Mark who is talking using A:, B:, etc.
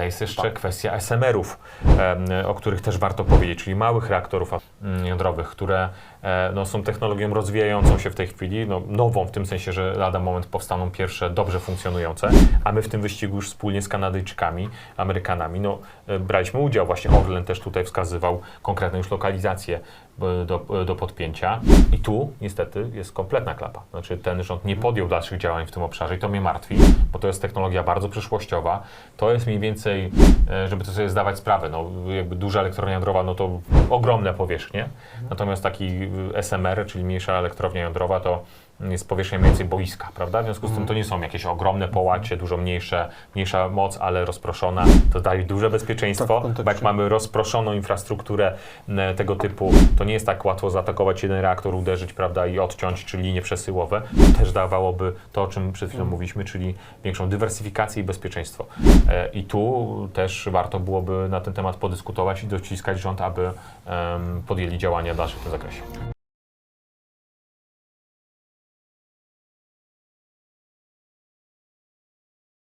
A: Ale jest jeszcze kwestia SMR-ów, o których też warto powiedzieć, czyli małych reaktorów mm, jądrowych, które e, no, są technologią rozwijającą się w tej chwili, no, nową w tym sensie, że lada moment powstaną pierwsze dobrze funkcjonujące, a my w tym wyścigu już wspólnie z Kanadyjczykami, Amerykanami, no, e, braliśmy udział. Właśnie Orlen też tutaj wskazywał konkretne już lokalizacje e, do, do podpięcia. I tu niestety jest kompletna klapa. Znaczy ten rząd nie podjął dalszych działań w tym obszarze i to mnie martwi, bo to jest technologia bardzo przyszłościowa. To jest mniej więcej, e, żeby to sobie zdawać sprawę, no jakby duża elektrownia jądrowa, no to ogromne powierzchnie. Natomiast taki y, SMR, czyli mniejsza elektrownia jądrowa, to jest powierzchnia mniej więcej boiska, prawda? W związku z tym to nie są jakieś ogromne połacie, dużo mniejsze, mniejsza moc, ale rozproszona. To daje duże bezpieczeństwo,
B: Tak,
A: bo jak mamy rozproszoną infrastrukturę tego typu, to nie jest tak łatwo zaatakować jeden reaktor, uderzyć, prawda, i odciąć, czy linie przesyłowe. To też dawałoby to, o czym przed chwilą mówiliśmy, czyli większą dywersyfikację i bezpieczeństwo. E, I tu też warto byłoby na ten temat podyskutować i dociskać rząd, aby podjęli działania dalsze w tym zakresie.